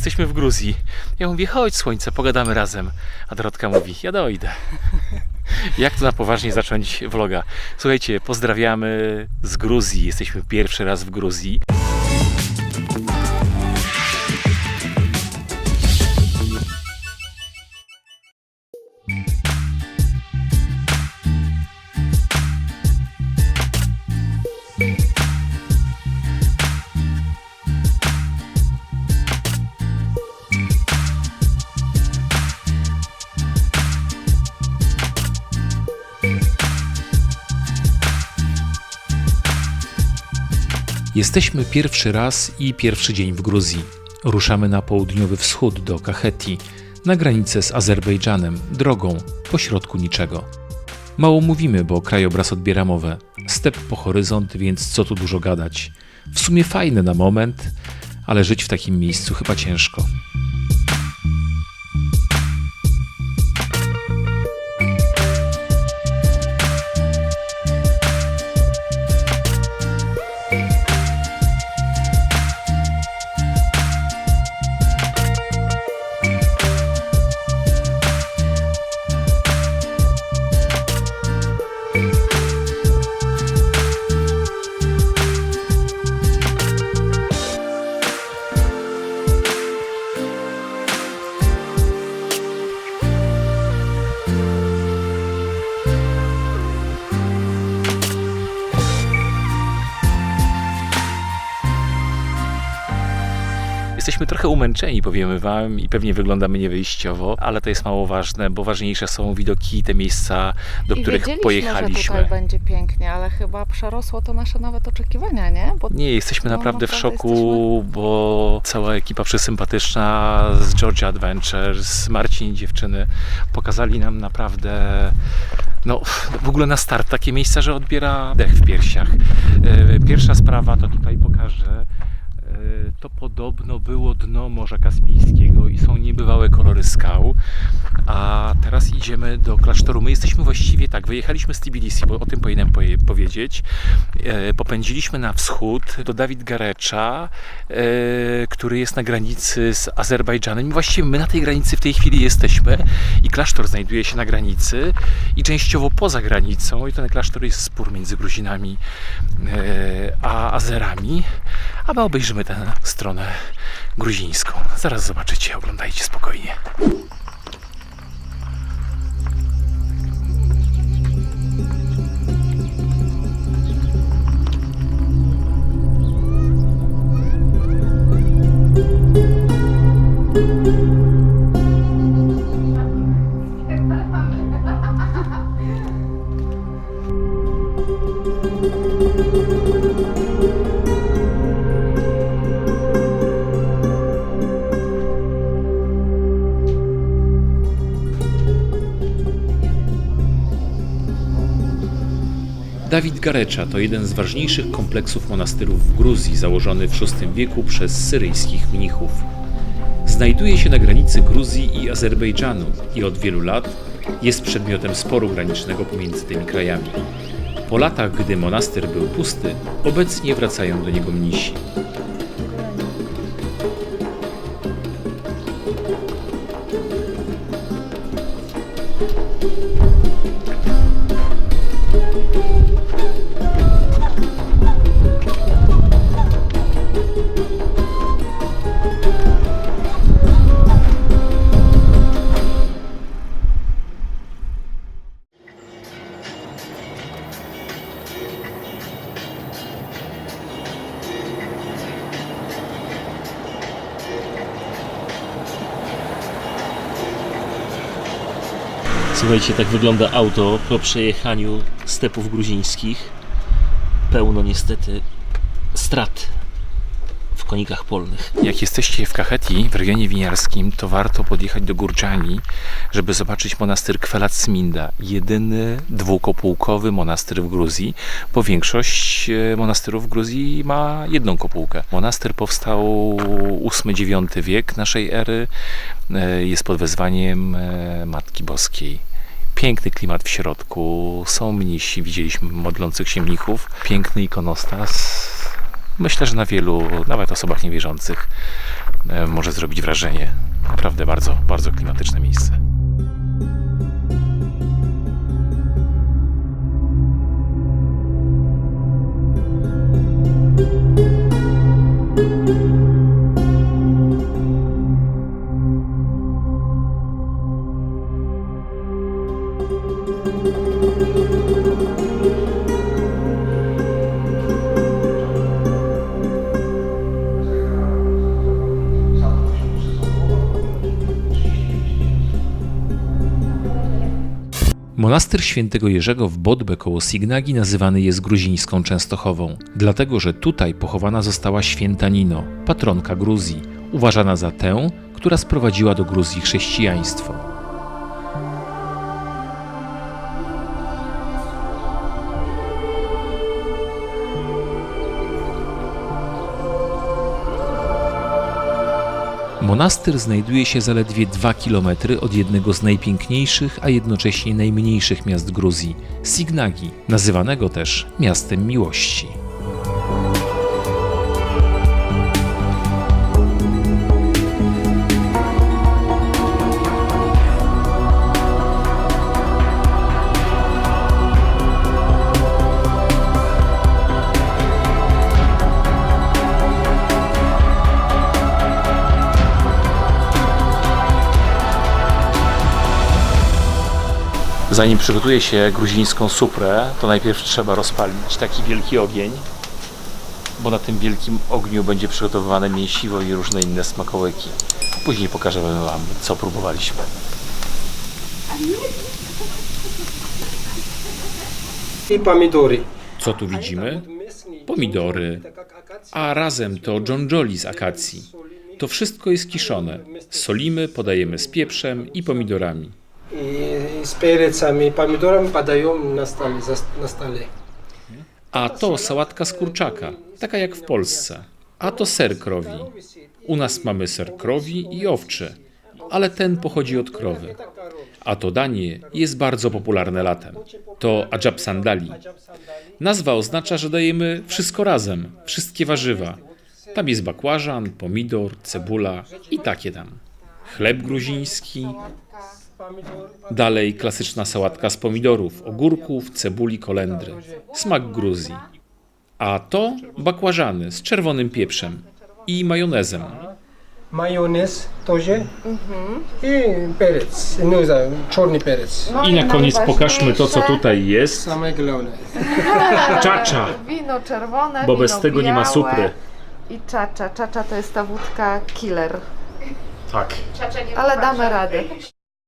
jesteśmy w Gruzji. Ja mówię, chodź słońce, pogadamy razem. A Dorotka mówi, ja dojdę. Jak tu na poważnie zacząć vloga? Słuchajcie, pozdrawiamy z Gruzji. Jesteśmy pierwszy raz w Gruzji. Jesteśmy pierwszy raz i pierwszy dzień w Gruzji. Ruszamy na południowy wschód do Kacheti, na granicę z Azerbejdżanem, drogą pośrodku niczego. Mało mówimy, bo krajobraz odbiera mowę. Step po horyzont, więc co tu dużo gadać. W sumie fajne na moment, ale żyć w takim miejscu chyba ciężko. Jesteśmy trochę umęczeni, powiemy Wam, i pewnie wyglądamy niewyjściowo, ale to jest mało ważne, bo ważniejsze są widoki, te miejsca, do I których wiedzieliśmy, że pojechaliśmy. tutaj będzie pięknie, ale chyba przerosło to nasze nawet oczekiwania, nie? Bo Nie, jesteśmy No, naprawdę w naprawdę szoku, bo cała ekipa przesympatyczna z Georgia Adventures, Marcin, dziewczyny, pokazali nam naprawdę, no w ogóle na start takie miejsca, że odbiera dech w piersiach. E, Pierwsza sprawa, to tutaj pokażę, to podobno było dno Morza Kaspijskiego i są niebywałe kolory skał. A teraz idziemy do klasztoru. My jesteśmy właściwie tak, wyjechaliśmy z Tbilisi, bo o tym powinienem powiedzieć. E, Popędziliśmy na wschód do Dawid Garecza, e, który jest na granicy z Azerbejdżanem. Właściwie my na tej granicy w tej chwili jesteśmy i klasztor znajduje się na granicy i częściowo poza granicą. I ten klasztor jest spór między Gruzinami e, a Azerami. A my obejrzymy tę stronę gruzińską. Zaraz zobaczycie, oglądajcie spokojnie. Dawid Garecza to jeden z ważniejszych kompleksów monastyrów w Gruzji, założony w VI wieku przez syryjskich mnichów. Znajduje się na granicy Gruzji i Azerbejdżanu i od wielu lat jest przedmiotem sporu granicznego pomiędzy tymi krajami. Po latach, gdy monastyr był pusty, obecnie wracają do niego mnisi. Słuchajcie, tak wygląda auto po przejechaniu stepów gruzińskich. Pełno niestety strat w konikach polnych. Jak jesteście w Kacheti, w regionie winiarskim, to warto podjechać do Gurczani, żeby zobaczyć monastyr Kwelat Sminda. Jedyny dwukopułkowy monastyr w Gruzji, bo większość e, monastyrów w Gruzji ma jedną kopułkę. Monastyr powstał VIII-IX wiek naszej ery. E, Jest pod wezwaniem e, Matki Boskiej. Piękny klimat w środku, są mnisi, widzieliśmy modlących się mnichów. Piękny ikonostas. Myślę, że na wielu, nawet osobach niewierzących, e, może zrobić wrażenie. Naprawdę bardzo, bardzo klimatyczne miejsce. Monastyr świętego Jerzego w Bodbe koło Signagi nazywany jest gruzińską Częstochową, dlatego że tutaj pochowana została święta Nino, patronka Gruzji, uważana za tę, która sprowadziła do Gruzji chrześcijaństwo. Monastyr znajduje się zaledwie 2 km od jednego z najpiękniejszych, a jednocześnie najmniejszych miast Gruzji Signagi, nazywanego też miastem miłości. Zanim przygotuje się gruzińską suprę, to najpierw trzeba rozpalić taki wielki ogień, bo na tym wielkim ogniu będzie przygotowywane mięsiwo i różne inne smakołyki. Później pokażemy Wam, co próbowaliśmy. i pomidory. Co tu widzimy? Pomidory, a razem to dżondżoli z akacji. To wszystko jest kiszone. Solimy, podajemy z pieprzem i pomidorami. Z perecami, pomidorami padają na na stole. A to sałatka z kurczaka, taka jak w Polsce. A to ser krowi. U nas mamy ser krowi i owczy, ale ten pochodzi od krowy. A to danie jest bardzo popularne latem. To ajab sandali. Nazwa oznacza, że dajemy wszystko razem, wszystkie warzywa. Tam jest bakłażan, pomidor, cebula i takie tam. Chleb gruziński, Dalej klasyczna sałatka z pomidorów, ogórków, cebuli, kolendry. Smak Gruzji. A to bakłażany z czerwonym pieprzem i majonezem. Majonez tozie mhm. i perec, no za czarny perec. No I na koniec pokażmy to, co tutaj jest. Czacza, Wino czerwone, bo bez tego nie ma supry. I czacza. Czacza to jest ta wódka killer. Tak. Ale damy radę.